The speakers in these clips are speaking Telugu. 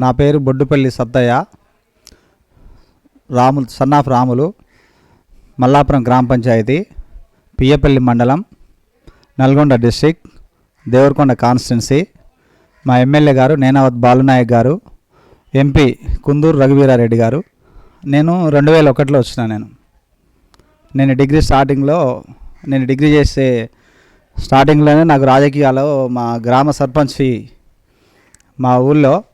నా పేరు బొడ్డుపల్లి సత్తయ్య. రాములు సన్నాఫ్ రాములు మల్లాపురం గ్రామ పంచాయతీ పియ్యపల్లి మండలం నల్గొండ డిస్టిక్ దేవరకొండ కాన్స్టిట్యున్సీ. మా ఎమ్మెల్యే గారు నేనావత్ బాలునాయక్ గారు ఎంపీ కుందూరు రఘువీరారెడ్డి గారు. నేను రెండు వేల ఒకటిలో వచ్చిన నేను. నేను డిగ్రీ స్టార్టింగ్లో నేను డిగ్రీ చేసే స్టార్టింగ్లోనే నాకు రాజకీయాల్లో మా గ్రామ సర్పంచ్ ఫీ మా ఊళ్ళో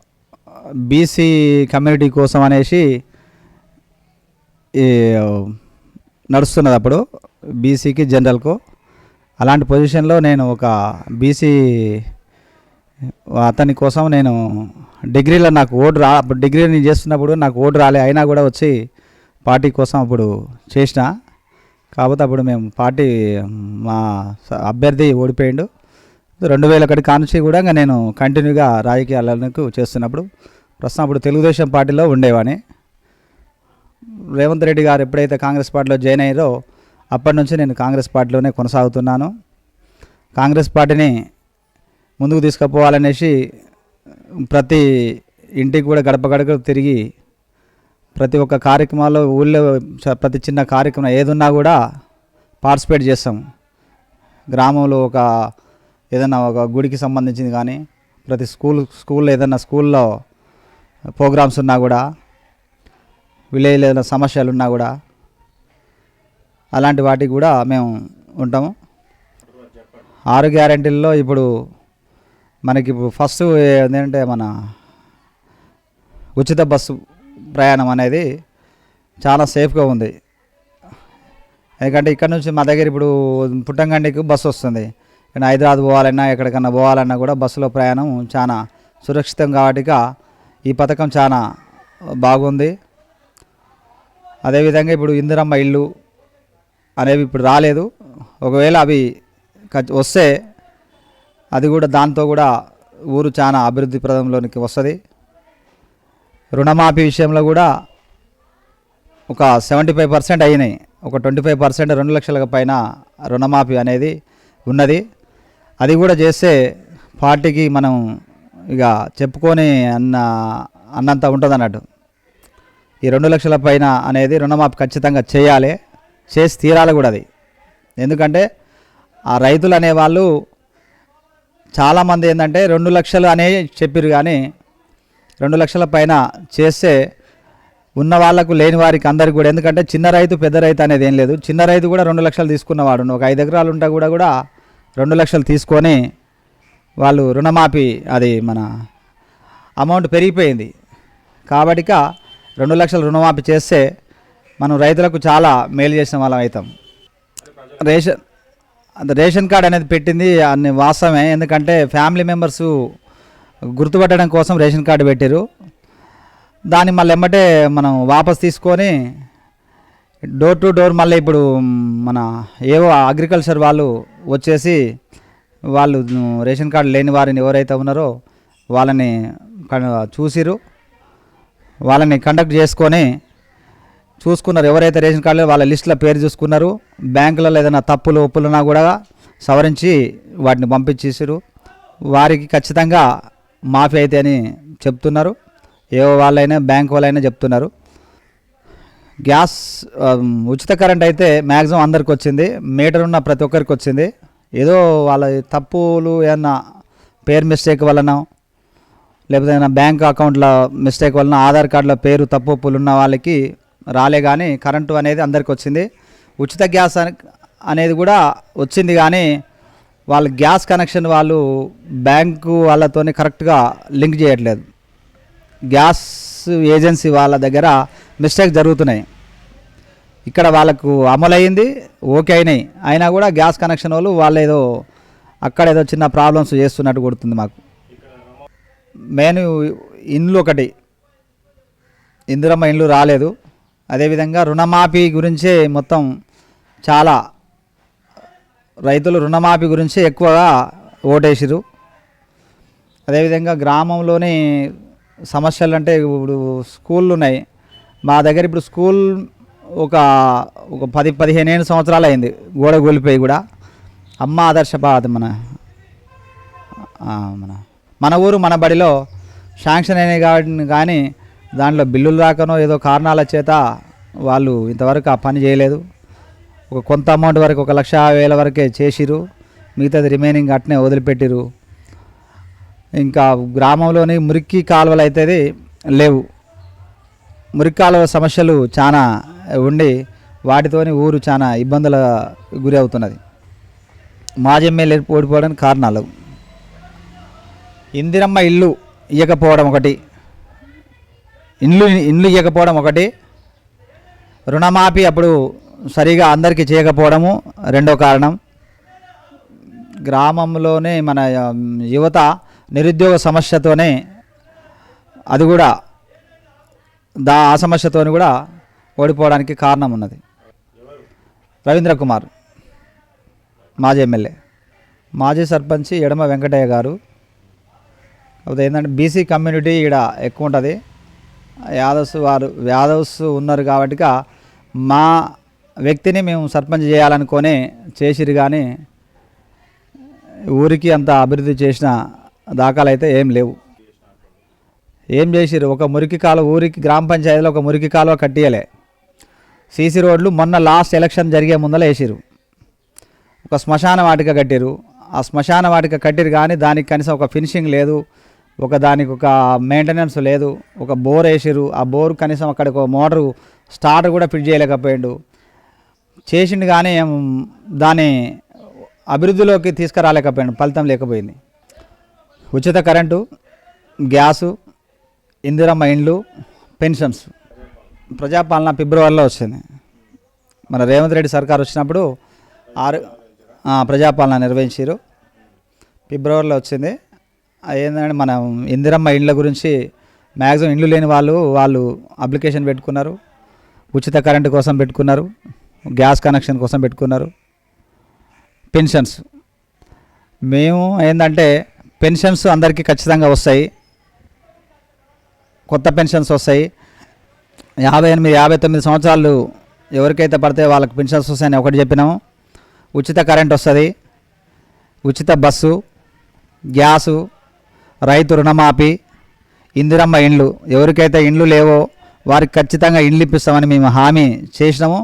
బీసీ కమ్యూనిటీ కోసం అనేసి ఈ నడుస్తున్నది అప్పుడు. బీసీకి జనరల్కు అలాంటి పొజిషన్లో నేను ఒక బీసీ అతని కోసం నేను డిగ్రీలో నాకు ఓటు రా అప్పుడు డిగ్రీ నేను చేస్తున్నప్పుడు నాకు ఓటు రాలే. అయినా కూడా వచ్చి పార్టీ కోసం అప్పుడు చేసిన. కాకపోతే అప్పుడు మేము పార్టీ మా అభ్యర్థి ఓడిపోయిండు. రెండు వేల ఒకటి కానుంచి కూడా ఇంకా నేను కంటిన్యూగా రాజకీయాలకు చేస్తున్నప్పుడు ప్రస్తుతం అప్పుడు తెలుగుదేశం పార్టీలో ఉండేవాడిని. రేవంత్ రెడ్డి గారు ఎప్పుడైతే కాంగ్రెస్ పార్టీలో జాయిన్ అయ్యారో అప్పటి నుంచి నేను కాంగ్రెస్ పార్టీలోనే కొనసాగుతున్నాను. కాంగ్రెస్ పార్టీని ముందుకు తీసుకుపోవాలనేసి ప్రతి ఇంటికి కూడా గడప గడప తిరిగి ప్రతి ఒక్క కార్యక్రమాల్లో ఊళ్ళో ప్రతి చిన్న కార్యక్రమం ఏదున్నా కూడా పార్టిసిపేట్ చేస్తాం. గ్రామంలో ఒక ఏదైనా ఒక గుడికి సంబంధించింది కానీ ప్రతి స్కూల్ స్కూల్లో ఏదైనా స్కూల్లో ప్రోగ్రామ్స్ ఉన్నా కూడా విలేజ్లో ఏదైనా సమస్యలు ఉన్నా కూడా అలాంటి వాటికి కూడా మేము ఉంటాము. ఆరు గ్యారంటీల్లో ఇప్పుడు మనకి ఇప్పుడు ఫస్ట్ ఏంటంటే మన ఉచిత బస్సు ప్రయాణం అనేది చాలా సేఫ్గా ఉంది. ఎందుకంటే ఇక్కడ నుంచి మా దగ్గర ఇప్పుడు పుట్టంగండికి బస్సు వస్తుంది. కానీ హైదరాబాద్ పోవాలన్నా ఎక్కడికన్నా పోవాలన్నా కూడా బస్సులో ప్రయాణం చాలా సురక్షితం కాబట్టి ఈ పథకం చాలా బాగుంది. అదేవిధంగా ఇప్పుడు ఇందిరమ్మ ఇల్లు అనేవి ఇప్పుడు రాలేదు. ఒకవేళ అవి వస్తే అది కూడా దాంతో కూడా ఊరు చాలా అభివృద్ధి ప్రదంలోనికి వస్తుంది. రుణమాఫీ విషయంలో కూడా ఒక సెవెంటీ ఫైవ్ పర్సెంట్ అయినాయి. ఒక ట్వంటీ ఫైవ్ పర్సెంట్ రెండు లక్షల పైన రుణమాఫీ అనేది ఉన్నది. అది కూడా చేస్తే పార్టీకి మనం ఇక చెప్పుకొని అన్న అన్నంత ఉంటుంది అన్నట్టు ఈ రెండు లక్షల పైన అనేది రుణమాఫీ ఖచ్చితంగా చేయాలి చేసి తీరాలి కూడా అది. ఎందుకంటే ఆ రైతులు అనేవాళ్ళు చాలామంది ఏంటంటే రెండు లక్షలు అనే చెప్పారు కానీ రెండు లక్షల పైన చేస్తే ఉన్న వాళ్ళకు లేని వారికి అందరికి కూడా ఎందుకంటే చిన్న రైతు పెద్ద రైతు అనేది ఏం లేదు. చిన్న రైతు కూడా రెండు లక్షలు తీసుకున్నవాడు ఒక ఐదు ఎకరాలు ఉంటే కూడా కూడా రెండు లక్షలు తీసుకొని వాళ్ళు రుణమాఫీ అది మన అమౌంట్ పెరిగిపోయింది. కాబట్టి రెండు లక్షలు రుణమాఫీ చేస్తే మనం రైతులకు చాలా మేలు చేసిన వాళ్ళం అవుతాం. రేషన్ రేషన్ కార్డు అనేది పెట్టింది అన్ని వాస్తవమే. ఎందుకంటే ఫ్యామిలీ మెంబర్స్ గుర్తుపట్టడం కోసం రేషన్ కార్డు పెట్టారు దాన్ని మళ్ళీ ఎమ్మటే మనం వాపస్ తీసుకొని డోర్ టు డోర్ మళ్ళీ ఇప్పుడు మన ఏవో అగ్రికల్చర్ వాళ్ళు వచ్చేసి వాళ్ళు రేషన్ కార్డు లేని వారిని ఎవరైతే ఉన్నారో వాళ్ళని చూసిరు. వాళ్ళని కండక్ట్ చేసుకొని చూసుకున్నారు. ఎవరైతే రేషన్ కార్డులో వాళ్ళ లిస్టులో పేరు చూసుకున్నారు. బ్యాంకులలో ఏదైనా తప్పులు ఒప్పులున్నా కూడా సవరించి వాటిని పంపించేసారు. వారికి ఖచ్చితంగా మాఫీ అయితే అని చెప్తున్నారు. ఏ వాళ్ళైనా బ్యాంక్ వాళ్ళైనా చెప్తున్నారు. గ్యాస్ ఉచిత కరెంట్ అయితే మ్యాక్సిమం అందరికి వచ్చింది మీటర్ ఉన్న ప్రతి ఒక్కరికి వచ్చింది. ఏదో వాళ్ళ తప్పులు ఏమన్నా పేరు మిస్టేక్ వలన లేకపోతే ఏదైనా బ్యాంక్ అకౌంట్లో మిస్టేక్ వలన ఆధార్ కార్డులో పేరు తప్పు ఒప్పులు ఉన్న వాళ్ళకి రాలే కానీ కరెంటు అనేది అందరికి వచ్చింది. ఉచిత గ్యాస్ అనేది కూడా వచ్చింది కానీ వాళ్ళ గ్యాస్ కనెక్షన్ వాళ్ళు బ్యాంకు వాళ్ళతో కరెక్ట్గా లింక్ చేయట్లేదు. గ్యాస్ ఏజెన్సీ వాళ్ళ దగ్గర మిస్టేక్ జరుగుతున్నాయి. ఇక్కడ వాళ్ళకు అమలైంది ఓకే అయినాయి. అయినా కూడా గ్యాస్ కనెక్షన్ వాళ్ళు వాళ్ళు ఏదో అక్కడ ఏదో చిన్న ప్రాబ్లమ్స్ చేస్తున్నట్టు కొడుతుంది మాకు. మెయిన్ ఇండ్లు ఒకటి. ఇందిరమ్మ ఇండ్లు రాలేదు. అదేవిధంగా రుణమాఫీ గురించే మొత్తం చాలా రైతులు రుణమాఫీ గురించి ఎక్కువగా ఓటేసిరు అదేవిధంగా గ్రామంలోని సమస్యలు అంటే ఇప్పుడు స్కూళ్ళు ఉన్నాయి. మా దగ్గర ఇప్పుడు స్కూల్ ఒక ఒక పది పదిహేను ఏడు సంవత్సరాలు అయింది గోడ కూలిపోయి కూడా. అమ్మ ఆదర్శ భారత్ మన మన మన ఊరు మన బడిలో శాంక్షన్ అయినాయి కాబట్టి కానీ దాంట్లో బిల్లులు రాకనో ఏదో కారణాల చేత వాళ్ళు ఇంతవరకు ఆ పని చేయలేదు. ఒక కొంత అమౌంట్ వరకు ఒక లక్ష వేల వరకే చేసిరు మిగతాది రిమైనింగ్ అట్నే వదిలిపెట్టిరు ఇంకా గ్రామంలోని మురికి కాలువలు అయితే లేవు. మురికాల సమస్యలు చాలా ఉండి వాటితోని ఊరు చాలా ఇబ్బందుల గురి అవుతున్నది. మాజీ ఎమ్మెల్యే ఓడిపోవడానికి కారణాలు. ఇందిరమ్మ ఇల్లు ఇవ్వకపోవడం ఒకటి. ఇండ్లు ఇండ్లు ఇవ్వకపోవడం ఒకటి. రుణమాఫీ అప్పుడు సరిగా అందరికీ చేయకపోవడము రెండో కారణం. గ్రామంలోనే మన యువత నిరుద్యోగ సమస్యతోనే అది కూడా దా ఆ సమస్యతోని కూడా ఓడిపోవడానికి కారణం ఉన్నది రవీంద్ర కుమార్ మాజీ ఎమ్మెల్యే. మాజీ సర్పంచ్ ఎడమ వెంకటయ్య గారు. కాకపోతే ఏంటంటే బీసీ కమ్యూనిటీ ఇక్కడ ఎక్కువ ఉంటుంది. యాదవ్స్ వారు యాదవ్స్ ఉన్నారు కాబట్టి మా వ్యక్తిని మేము సర్పంచ్ చేయాలనుకొని చేసిరు కానీ ఊరికి అంత అభివృద్ధి చేసిన దాఖలు అయితే ఏం లేవు. ఏం చేసిరు ఒక మురికి కాలువ ఊరికి గ్రామ పంచాయతీలో ఒక మురికి కాలువ కట్టియలే. సీసీ రోడ్లు మొన్న లాస్ట్ ఎలక్షన్ జరిగే ముందర వేసిరు ఒక శ్మశాన వాటిక కట్టిరు ఆ శ్మశాన వాటిక కట్టిరు కానీ దానికి కనీసం ఒక ఫినిషింగ్ లేదు. ఒక దానికి ఒక మెయింటెనెన్స్ లేదు. ఒక బోర్ వేసిరు ఆ బోర్ కనీసం అక్కడికి ఒక మోటారు స్టార్ట్ కూడా ఫిట్ చేయలేకపోయాడు. చేసిండు కానీ దాన్ని దాని అభివృద్ధిలోకి తీసుకురాలేకపోయాడు. ఫలితం లేకపోయింది. ఉచిత కరెంటు గ్యాసు ఇందిరమ్మ ఇండ్లు పెన్షన్స్. ప్రజాపాలన ఫిబ్రవరిలో వచ్చింది. మన రేవంత్ రెడ్డి సర్కార్ వచ్చినప్పుడు ఆరు ప్రజాపాలన నిర్వహించారు ఫిబ్రవరిలో వచ్చింది. ఏంటంటే మనం ఇందిరమ్మ ఇండ్ల గురించి మ్యాక్సిమం ఇండ్లు లేని వాళ్ళు వాళ్ళు అప్లికేషన్ పెట్టుకున్నారు. ఉచిత కరెంటు కోసం పెట్టుకున్నారు. గ్యాస్ కనెక్షన్ కోసం పెట్టుకున్నారు. పెన్షన్స్. మేము ఏంటంటే పెన్షన్స్ అందరికీ ఖచ్చితంగా వస్తాయి. కొత్త పెన్షన్స్ వస్తాయి. యాభై ఎనిమిది యాభై తొమ్మిది సంవత్సరాలు ఎవరికైతే పడితే వాళ్ళకి పెన్షన్స్ వస్తాయని ఒకటి చెప్పినాము. ఉచిత కరెంట్ వస్తుంది. ఉచిత బస్సు గ్యాసు రైతు రుణమాఫీ ఇందిరమ్మ ఇండ్లు. ఎవరికైతే ఇండ్లు లేవో వారికి ఖచ్చితంగా ఇండ్లు ఇప్పిస్తామని మేము హామీ చేసినాము.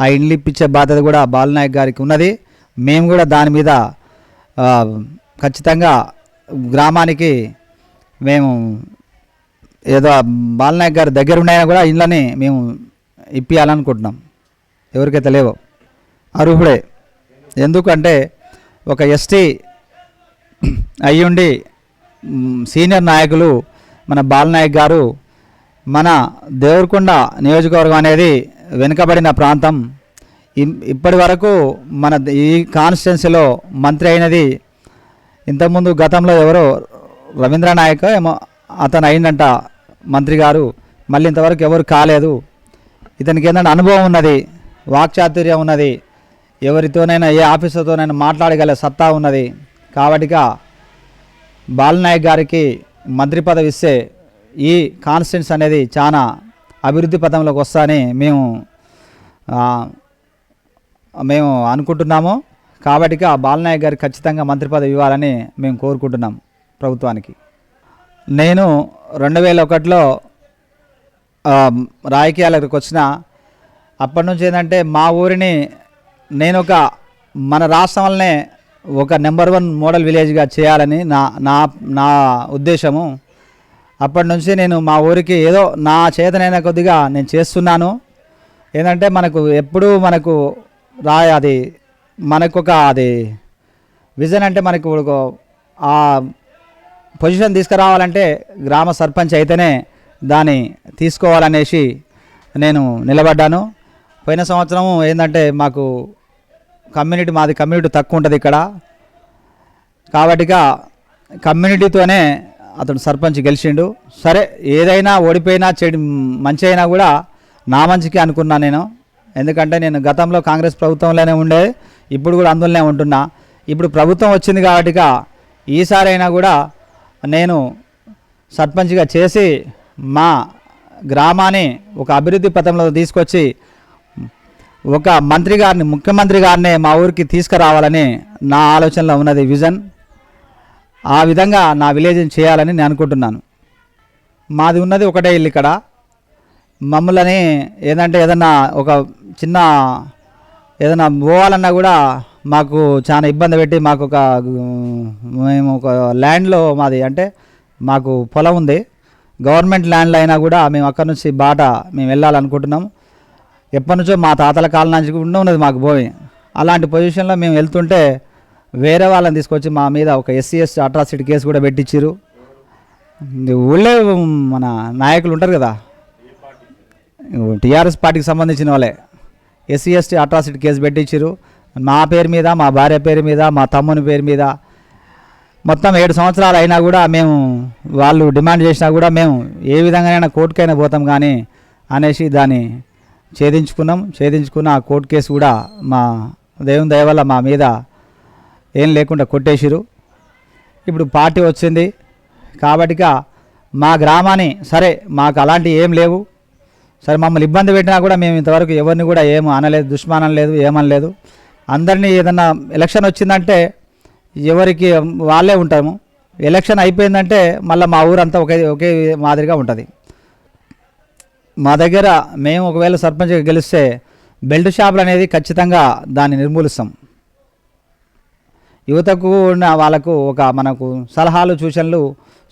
ఆ ఇండ్లు ఇప్పించే బాధ్యత కూడా బాలనాయక్ గారికి ఉన్నది. మేము కూడా దాని మీద ఖచ్చితంగా గ్రామానికి మేము ఏదో బాలనాయక్ గారి దగ్గర ఉన్నాయని కూడా ఇండ్లని మేము ఇప్పియాలనుకుంటున్నాం. ఎవరికైతే లేవో. అర్హుడే. ఎందుకంటే ఒక ఎస్టీ అయ్యుండి సీనియర్ నాయకులు మన బాలనాయక్ గారు మన దేవరకొండ నియోజకవర్గం అనేది వెనుకబడిన ప్రాంతం. ఇప్పటి వరకు మన ఈ కాన్స్టిట్యున్సీలో మంత్రి అయినది ఇంతకుముందు గతంలో ఎవరో రవీంద్ర నాయక్ ఏమో అతను అయిందంట మంత్రి గారు మళ్ళీ ఇంతవరకు ఎవరు కాలేదు. ఇతనికి ఏంటంటే అనుభవం ఉన్నది వాక్చాతుర్యం ఉన్నది ఎవరితోనైనా ఏ ఆఫీసర్తోనైనా మాట్లాడగల సత్తా ఉన్నది. కాబట్టిగా బాలనాయక్ గారికి మంత్రి పదవి ఇస్తే ఈ కాన్స్టిట్యూన్స్ అనేది చాలా అభివృద్ధి పథంలోకి వస్తాయని మేము మేము అనుకుంటున్నాము. కాబట్టి ఆ బాలనాయక్ గారికి ఖచ్చితంగా మంత్రి పదవి ఇవ్వాలని మేము కోరుకుంటున్నాం ప్రభుత్వానికి. నేను రెండు వేల ఒకటిలో రాజకీయాలకు వచ్చిన అప్పటి నుంచి ఏంటంటే మా ఊరిని నేను ఒక మన రాష్ట్రంలోనే ఒక నెంబర్ వన్ మోడల్ విలేజ్గా చేయాలని నా నా నా ఉద్దేశము. అప్పటి నుంచి నేను మా ఊరికి ఏదో నా చేతనైన కొద్దిగా నేను చేస్తున్నాను. ఏంటంటే మనకు ఎప్పుడూ మనకు రా అది మనకు ఒక అది విజన్ అంటే మనకు ఆ పొజిషన్ తీసుకురావాలంటే గ్రామ సర్పంచ్ అయితేనే దాన్ని తీసుకోవాలనేసి నేను నిలబడ్డాను. పోయిన సంవత్సరము ఏంటంటే మాకు కమ్యూనిటీ మాది కమ్యూనిటీ తక్కువ ఉంటుంది ఇక్కడ. కాబట్టిగా కమ్యూనిటీతోనే అతడు సర్పంచ్ గెలిచిండు. సరే ఏదైనా ఓడిపోయినా చెడు మంచి అయినా కూడా నా మంచికి అనుకున్నా నేను. ఎందుకంటే నేను గతంలో కాంగ్రెస్ ప్రభుత్వంలోనే ఉండే ఇప్పుడు కూడా అందులోనే ఉంటున్నా. ఇప్పుడు ప్రభుత్వం వచ్చింది కాబట్టిగా ఈసారైనా కూడా నేను సర్పంచ్గా చేసి మా గ్రామాన్ని ఒక అభివృద్ధి పథంలో తీసుకొచ్చి ఒక మంత్రి గారిని ముఖ్యమంత్రి గారిని మా ఊరికి తీసుకురావాలని నా ఆలోచనలో ఉన్నది విజన్. ఆ విధంగా నా విలేజ్ని చేయాలని నేను అనుకుంటున్నాను. మాది ఉన్నది ఒకటే ఇల్లు ఇక్కడ. మమ్మల్ని ఏంటంటే ఏదన్నా ఒక చిన్న ఏదైనా పోవాలన్నా కూడా మాకు చాలా ఇబ్బంది పెట్టి మాకు ఒక మేము ఒక ల్యాండ్లో మాది అంటే మాకు పొలం ఉంది. గవర్నమెంట్ ల్యాండ్లో అయినా కూడా మేము అక్కడ నుంచి బాట మేము వెళ్ళాలనుకుంటున్నాం ఎప్పటి నుంచో మా తాతల కాలం నుంచి ఉన్నది మాకు భూమి. అలాంటి పొజిషన్లో మేము వెళ్తుంటే వేరే వాళ్ళని తీసుకొచ్చి మా మీద ఒక ఎస్సీ ఎస్టీ అట్రాసిటీ కేసు కూడా పెట్టించారు ఊళ్ళే మన నాయకులు ఉంటారు కదా టీఆర్ఎస్ పార్టీకి సంబంధించిన వాళ్ళే. ఎస్సీ ఎస్టీ అట్రాసిటీ కేసు పెట్టించారు మా పేరు మీద మా భార్య పేరు మీద మా తమ్ముని పేరు మీద మొత్తం ఏడు సంవత్సరాలు అయినా కూడా మేము వాళ్ళు డిమాండ్ చేసినా కూడా మేము ఏ విధంగానైనా కోర్టుకైనా పోతాం కానీ అనేసి దాన్ని ఛేదించుకున్నాం. ఛేదించుకున్న ఆ కోర్టు కేసు కూడా మా దేవుని దయ వల్ల మా మీద ఏం లేకుండా కొట్టేసిరు ఇప్పుడు పార్టీ వచ్చింది కాబట్టిక మా గ్రామాన్ని సరే మాకు అలాంటివి ఏం లేవు. సరే మమ్మల్ని ఇబ్బంది పెట్టినా కూడా మేము ఇంతవరకు ఎవరిని కూడా ఏం అనలేదు దుష్మానం లేదు ఏమనలేదు. అందరినీ ఏదన్నా ఎలక్షన్ వచ్చిందంటే ఎవరికి వాళ్ళే ఉంటాము. ఎలక్షన్ అయిపోయిందంటే మళ్ళీ మా ఊరంతా ఒకే ఒకే మాదిరిగా ఉంటుంది. మా దగ్గర మేము ఒకవేళ సర్పంచ్గా గెలిస్తే బెల్ట్ షాపులు అనేది ఖచ్చితంగా దాన్ని నిర్మూలిస్తాం. యువతకు ఉన్న వాళ్ళకు ఒక మనకు సలహాలు సూచనలు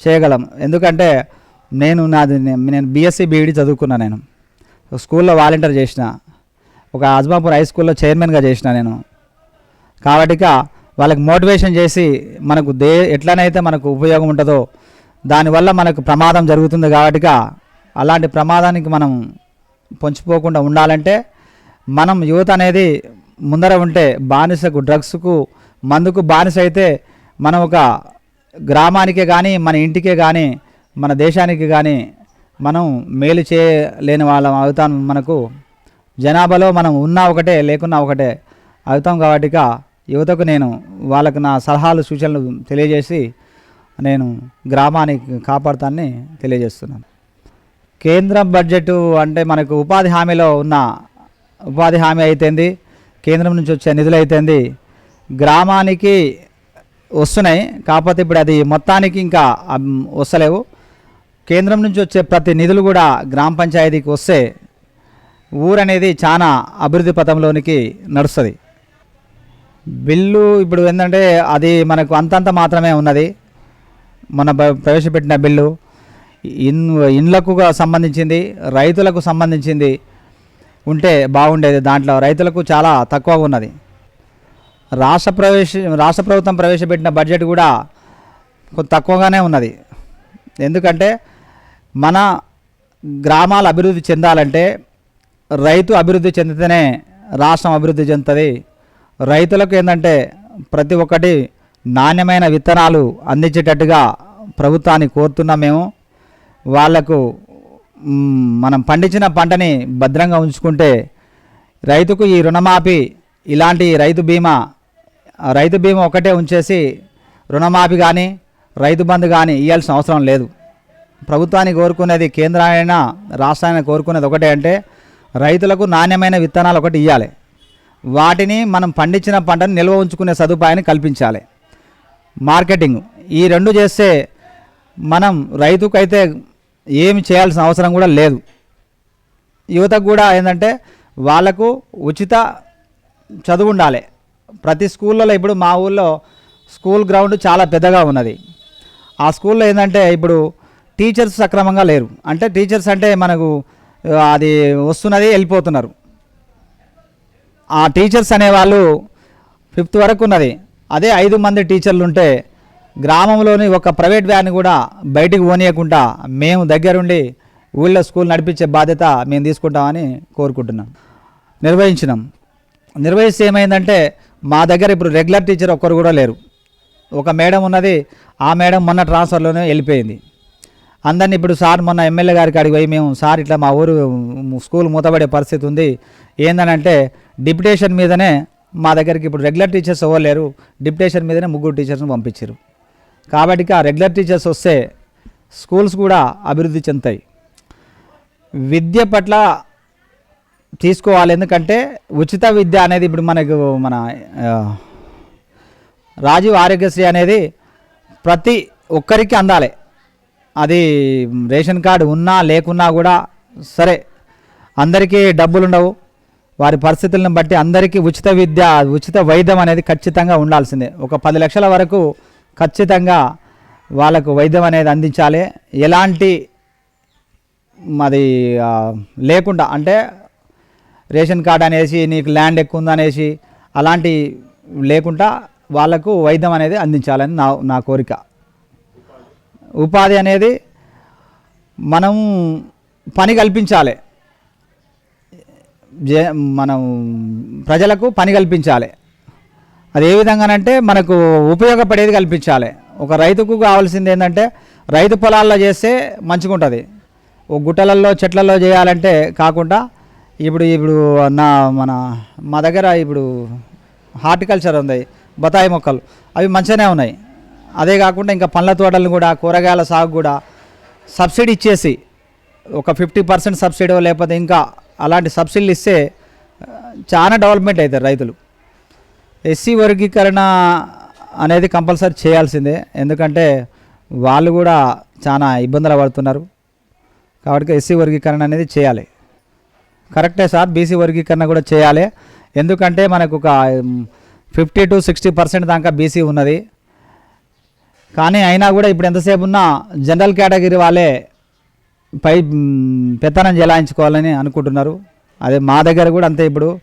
చేయగలం. ఎందుకంటే నేను నాది నేను బీఎస్సీ బీఈడి చదువుకున్నా నేను. స్కూల్లో వాలంటీర్ చేసిన. ఒక అజ్మాపూర్ హై స్కూల్లో చైర్మన్గా చేసిన నేను. కాబట్టిక వాళ్ళకి మోటివేషన్ చేసి మనకు దే ఎట్లనైతే మనకు ఉపయోగం ఉంటుందో దానివల్ల మనకు ప్రమాదం జరుగుతుంది కాబట్టిక అలాంటి ప్రమాదానికి మనం పొంచిపోకుండా ఉండాలంటే మనం యువత అనేది ముందర ఉంటే బానిసకు డ్రగ్స్కు మందుకు బానిస అయితే మనం ఒక గ్రామానికే కానీ మన ఇంటికే కానీ మన దేశానికి కానీ మనం మేలు చేయలేని వాళ్ళం అవుతాం మనకు. జనాభాలో మనం ఉన్నా ఒకటే లేకున్నా ఒకటే అవుతాం కాబట్టిక యువతకు నేను వాళ్ళకు నా సలహాలు సూచనలు తెలియజేసి నేను గ్రామాన్ని కాపాడుతానని తెలియజేస్తున్నాను. కేంద్ర బడ్జెట్ అంటే మనకు ఉపాధి హామీలో ఉన్న ఉపాధి హామీ అయితేంది కేంద్రం నుంచి వచ్చే నిధులు అయితేంది గ్రామానికి వస్తున్నాయి. కాకపోతే ఇప్పుడు అది మొత్తానికి ఇంకా వస్తలేవు. కేంద్రం నుంచి వచ్చే ప్రతి నిధులు కూడా గ్రామ పంచాయతీకి వస్తే ఊరనేది చాలా అభివృద్ధి పథంలోనికి నడుస్తుంది. బిల్లు ఇప్పుడు ఏంటంటే అది మనకు అంతంత మాత్రమే ఉన్నది. మన ప్రవేశపెట్టిన బిల్లు. ఇన్ ఇండ్లకు సంబంధించింది రైతులకు సంబంధించింది ఉంటే బాగుండేది దాంట్లో. రైతులకు చాలా తక్కువగా ఉన్నది. రాష్ట్ర ప్రవేశ రాష్ట్ర ప్రభుత్వం ప్రవేశపెట్టిన బడ్జెట్ కూడా తక్కువగానే ఉన్నది. ఎందుకంటే మన గ్రామాలు అభివృద్ధి చెందాలంటే రైతు అభివృద్ధి చెందితేనే రాష్ట్రం అభివృద్ధి చెందుతుంది. రైతులకు ఏంటంటే ప్రతి ఒక్కటి నాణ్యమైన విత్తనాలు అందించేటట్టుగా ప్రభుత్వాన్ని కోరుతున్నాం మేము. వాళ్ళకు మనం పండించిన పంటని భద్రంగా ఉంచుకుంటే రైతుకు ఈ రుణమాఫీ ఇలాంటి రైతు బీమా రైతు బీమా ఒకటే ఉంచేసి రుణమాఫీ కానీ రైతు బంధు కానీ ఇవ్వాల్సిన అవసరం లేదు. ప్రభుత్వాన్ని కోరుకునేది కేంద్రాయన రాష్ట్రాన్ని కోరుకునేది ఒకటే అంటే రైతులకు నాణ్యమైన విత్తనాలు ఒకటి ఇవ్వాలి వాటిని మనం పండించిన పంటను నిల్వ ఉంచుకునే సదుపాయాన్ని కల్పించాలి. మార్కెటింగ్. ఈ రెండు చేస్తే మనం రైతుకైతే ఏమి చేయాల్సిన అవసరం కూడా లేదు. యువతకు కూడా ఏంటంటే వాళ్ళకు ఉచిత చదువు ఉండాలి. ప్రతి స్కూళ్ళలో ఇప్పుడు మా ఊళ్ళో స్కూల్ గ్రౌండ్ చాలా పెద్దగా ఉన్నది. ఆ స్కూల్లో ఏంటంటే ఇప్పుడు టీచర్స్ సక్రమంగా లేరు. అంటే టీచర్స్ అంటే మనకు అది వస్తున్నది వెళ్ళిపోతున్నారు. ఆ టీచర్స్ అనేవాళ్ళు ఫిఫ్త్ వరకు ఉన్నది. అదే ఐదు మంది టీచర్లు ఉంటే గ్రామంలోని ఒక ప్రైవేట్ వ్యాన్ కూడా బయటికి పోనీయకుండా మేము దగ్గరుండి ఊళ్ళో స్కూల్ నడిపించే బాధ్యత మేము తీసుకుంటామని కోరుకుంటున్నాం. నిర్వహించినాం. నిర్వహిస్తే ఏమైందంటే మా దగ్గర ఇప్పుడు రెగ్యులర్ టీచర్ ఒక్కరు కూడా లేరు. ఒక మేడం ఉన్నది. ఆ మేడం మొన్న ట్రాన్స్ఫర్లోనే వెళ్ళిపోయింది. అందరిని ఇప్పుడు సార్ మొన్న ఎమ్మెల్యే గారికి అడిగి పోయి మేము సార్ ఇట్లా మా ఊరు స్కూల్ మూతపడే పరిస్థితి ఉంది. ఏందనంటే డిప్యుటేషన్ మీదనే మా దగ్గరికి ఇప్పుడు రెగ్యులర్ టీచర్స్ ఎవరు లేరు డిప్యుటేషన్ మీదనే ముగ్గురు టీచర్స్ని పంపించారు. కాబట్టి ఆ రెగ్యులర్ టీచర్స్ వస్తే స్కూల్స్ కూడా అభివృద్ధి చెందుతాయి. విద్య పట్ల తీసుకోవాలి ఎందుకంటే ఉచిత విద్య అనేది ఇప్పుడు మనకు మన రాజీవ్ ఆరోగ్యశ్రీ అనేది ప్రతి ఒక్కరికి అందాలి. అది రేషన్ కార్డు ఉన్నా లేకున్నా కూడా సరే అందరికీ డబ్బులు ఉండవు వారి పరిస్థితులను బట్టి అందరికీ ఉచిత విద్య ఉచిత వైద్యం అనేది ఖచ్చితంగా ఉండాల్సిందే. ఒక పది లక్షల వరకు ఖచ్చితంగా వాళ్ళకు వైద్యం అనేది అందించాలి. ఎలాంటి మాది లేకుండా అంటే రేషన్ కార్డ్ అనేసి నీకు ల్యాండ్ ఎక్కువ ఉందనేసి అలాంటి లేకుండా వాళ్ళకు వైద్యం అనేది అందించాలని నా నా కోరిక. ఉపాధి అనేది మనం పని కల్పించాలి. మనం ప్రజలకు పని కల్పించాలి. అది ఏ విధంగానంటే మనకు ఉపయోగపడేది కల్పించాలి. ఒక రైతుకు కావాల్సింది ఏంటంటే రైతు పొలాల్లో చేస్తే మంచిగా ఉంటుంది ఓ గుట్టలలో చెట్లలో చేయాలంటే కాకుండా ఇప్పుడు ఇప్పుడు నా మన మా దగ్గర ఇప్పుడు హార్టికల్చర్ ఉంది బత్తాయి మొక్కలు. అవి మంచిగానే ఉన్నాయి. అదే కాకుండా ఇంకా పండ్ల తోటలు కూడా కూరగాయల సాగు కూడా సబ్సిడీ ఇచ్చేసి ఒక ఫిఫ్టీ పర్సెంట్ సబ్సిడీ లేకపోతే ఇంకా అలాంటి సబ్సిడీలు ఇస్తే చాలా డెవలప్మెంట్ అవుతారు రైతులు. ఎస్సీ వర్గీకరణ అనేది కంపల్సరీ చేయాల్సిందే. ఎందుకంటే వాళ్ళు కూడా చాలా ఇబ్బందులు పడుతున్నారు. కాబట్టి ఎస్సీ వర్గీకరణ అనేది చేయాలి. కరెక్టే సార్ బీసీ వర్గీకరణ కూడా చేయాలి. ఎందుకంటే మనకు ఒక ఫిఫ్టీ టు సిక్స్టీ పర్సెంట్ దాకా బీసీ ఉన్నది. కానీ అయినా కూడా ఇప్పుడు ఎంతసేపు ఉన్నా జనరల్ కేటగిరీ వాళ్ళే పై పెత్తనం చెలాయించుకోవాలని అనుకుంటున్నారు. అదే మా దగ్గర కూడా అంతే ఇప్పుడు.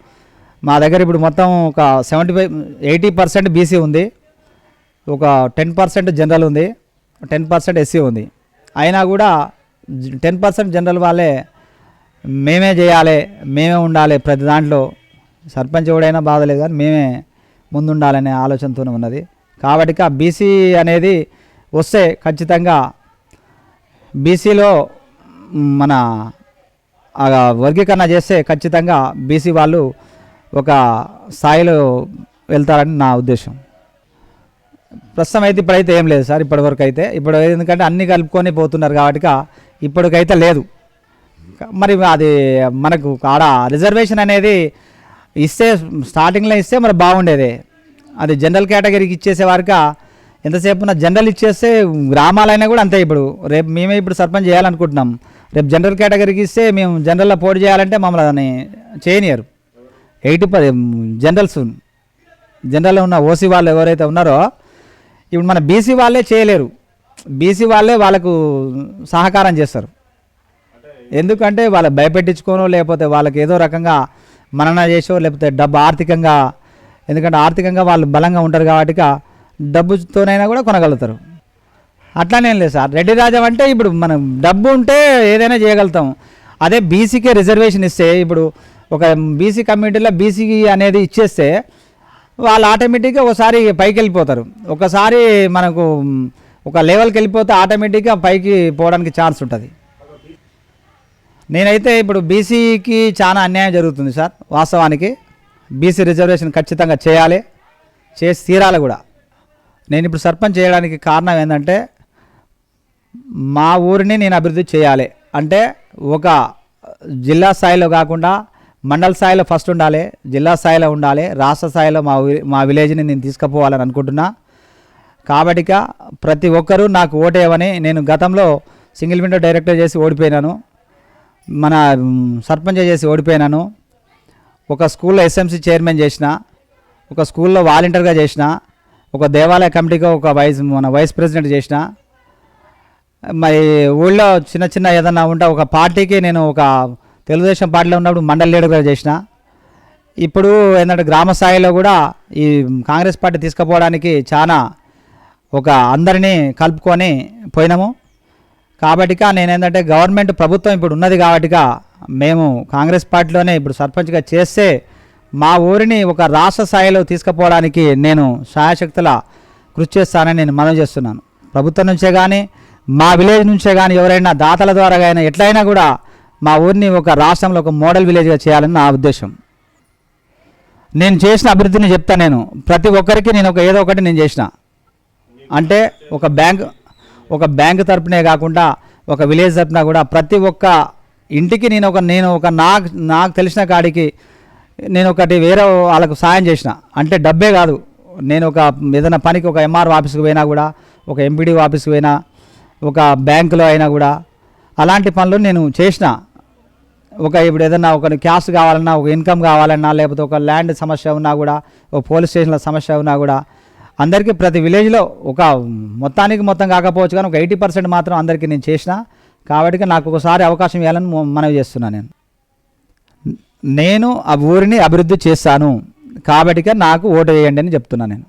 మా దగ్గర ఇప్పుడు మొత్తం ఒక seventy five eighty percent BC ఉంది. ఒక టెన్ పర్సెంట్ జనరల్ ఉంది. టెన్ పర్సెంట్ ఎస్సీ ఉంది. అయినా కూడా టెన్ పర్సెంట్ జనరల్ వాళ్ళే మేమే చేయాలి మేమే ఉండాలి ప్రతి దాంట్లో. సర్పంచ్ ఎవడైనా బాధలేదు కానీ మేమే ముందుండాలనే ఆలోచనతోనే ఉన్నది. కాబట్టి ఆ బీసీ అనేది వస్తే ఖచ్చితంగా బీసీలో మన వర్గీకరణ చేస్తే ఖచ్చితంగా బీసీ వాళ్ళు ఒక స్థాయిలో వెళ్తారని నా ఉద్దేశం. ప్రస్తుతం అయితే ఇప్పుడైతే ఏం లేదు సార్ ఇప్పటివరకు అయితే. ఇప్పుడు ఎందుకంటే అన్ని కలుపుకొని పోతున్నారు కాబట్టి ఇప్పటికైతే లేదు. మరి అది మనకు ఆడ రిజర్వేషన్ అనేది ఇస్తే స్టార్టింగ్లో ఇస్తే మరి బాగుండేది. అది జనరల్ కేటగిరీకి ఇచ్చేసే వారికి ఎంతసేపు ఉన్న జనరల్ ఇచ్చేస్తే గ్రామాలైనా కూడా అంతే ఇప్పుడు. రేపు మేమే ఇప్పుడు సర్పంచ్ చేయాలనుకుంటున్నాం. రేపు జనరల్ కేటగిరీకి ఇస్తే మేము జనరల్లో పోటీ చేయాలంటే మమ్మల్ని దాన్ని చేయనియరు. ఎయిటీ పది జనరల్స్ జనరల్లో ఉన్న ఓసీ వాళ్ళు ఎవరైతే ఉన్నారో ఇప్పుడు మన బీసీ వాళ్ళే చేయలేరు. బీసీ వాళ్ళే వాళ్ళకు సహకారం చేస్తారు. ఎందుకంటే వాళ్ళు భయపెట్టించుకోనో లేకపోతే వాళ్ళకి ఏదో రకంగా మనన చేసో లేకపోతే డబ్బు ఆర్థికంగా ఎందుకంటే ఆర్థికంగా వాళ్ళు బలంగా ఉంటారు కాబట్టి డబ్బుతోనైనా కూడా కొనగలుగుతారు. అట్లానేం లేదు సార్. రెడ్డి రాజం అంటే ఇప్పుడు మనం డబ్బు ఉంటే ఏదైనా చేయగలుగుతాం. అదే బీసీకే రిజర్వేషన్ ఇస్తే ఇప్పుడు ఒక బీసీ కమ్యూనిటీలో బీసీ అనేది ఇచ్చేస్తే వాళ్ళు ఆటోమేటిక్గా ఒకసారి పైకి వెళ్ళిపోతారు. ఒకసారి మనకు ఒక లెవెల్కి వెళ్ళిపోతే ఆటోమేటిక్గా పైకి పోవడానికి ఛాన్స్ ఉంటుంది. నేనైతే ఇప్పుడు బీసీకి చాలా అన్యాయం జరుగుతుంది సార్. వాస్తవానికి బీసీ రిజర్వేషన్ ఖచ్చితంగా చేయాలి. చేసి తీరాలి కూడా. నేను ఇప్పుడు సర్పంచ్ చేయడానికి కారణం ఏంటంటే మా ఊరిని నేను అభివృద్ధి చేయాలి. అంటే ఒక జిల్లా స్థాయిలో కాకుండా మండల స్థాయిలో ఫస్ట్ ఉండాలి జిల్లా స్థాయిలో ఉండాలి రాష్ట్ర స్థాయిలో మా మా విలేజ్ని నేను తీసుకుపోవాలని అనుకుంటున్నా. కాబట్టిక ప్రతి ఒక్కరూ నాకు ఓటేయమని నేను గతంలో సింగిల్ విండో డైరెక్టర్ చేసి ఓడిపోయినాను. మన సర్పంచ్ చేసి ఓడిపోయినాను. ఒక స్కూల్లో ఎస్ఎంసీ చైర్మన్ చేసిన ఒక స్కూల్లో వాలంటీర్గా చేసిన ఒక దేవాలయ కమిటీగా ఒక వైస్ మన వైస్ ప్రెసిడెంట్ చేసిన మరి ఊళ్ళో చిన్న చిన్న ఏదన్నా ఉంటే ఒక పార్టీకి నేను ఒక తెలుగుదేశం పార్టీలో ఉన్నప్పుడు మండలి లీడర్గా చేసిన. ఇప్పుడు ఏంటంటే గ్రామ స్థాయిలో కూడా ఈ కాంగ్రెస్ పార్టీ తీసుకుపోవడానికి చాలా ఒక అందరినీ కలుపుకొని పోయినాము. కాబట్టిక నేనేంటంటే గవర్నమెంట్ ప్రభుత్వం ఇప్పుడు ఉన్నది కాబట్టిక మేము కాంగ్రెస్ పార్టీలోనే ఇప్పుడు సర్పంచ్గా చేస్తే మా ఊరిని ఒక రాష్ట్ర స్థాయిలో తీసుకుపోవడానికి నేను సహాయశక్తుల కృషి చేస్తానని నేను మనవి చేస్తున్నాను. ప్రభుత్వం నుంచే కానీ మా విలేజ్ నుంచే కానీ ఎవరైనా దాతల ద్వారా కానీ ఎట్లయినా కూడా మా ఊరిని ఒక రాష్ట్రంలో ఒక మోడల్ విలేజ్గా చేయాలని నా ఉద్దేశం. నేను చేసిన అభివృద్ధిని చెప్తా నేను. ప్రతి ఒక్కరికి నేను ఒక ఏదో ఒకటి నేను చేసిన. అంటే ఒక బ్యాంక్ ఒక బ్యాంక్ తరపునే కాకుండా ఒక విలేజ్ తరపున కూడా ప్రతి ఒక్క ఇంటికి నేను ఒక నేను ఒక నాకు నాకు తెలిసిన కాడికి నేను ఒకటి వేరే వాళ్ళకు సాయం చేసిన. అంటే డబ్బే కాదు. నేను ఒక ఏదైనా పనికి ఒక ఎంఆర్ ఆఫీస్కి పోయినా కూడా ఒక ఎంపీడీ ఆఫీస్కి పోయినా ఒక బ్యాంకులో అయినా కూడా అలాంటి పనులు నేను చేసిన. ఒక ఇప్పుడు ఏదన్నా ఒక క్యాష్ కావాలన్నా ఒక ఇన్కమ్ కావాలన్నా లేకపోతే ఒక ల్యాండ్ సమస్య ఉన్నా కూడా ఒక పోలీస్ స్టేషన్ల సమస్య ఉన్నా కూడా అందరికీ ప్రతి విలేజ్లో ఒక మొత్తానికి మొత్తం కాకపోవచ్చు కానీ ఒక ఎయిటీ పర్సెంట్ మాత్రం అందరికీ నేను చేసిన. కాబట్టి నాకు ఒకసారి అవకాశం ఇవ్వాలని మనవి చేస్తున్నాను నేను. నేను ఆ ఊరిని అభివృద్ధి చేస్తాను. కాబట్టిగా నాకు ఓటు వేయండి అని చెప్తున్నాను నేను.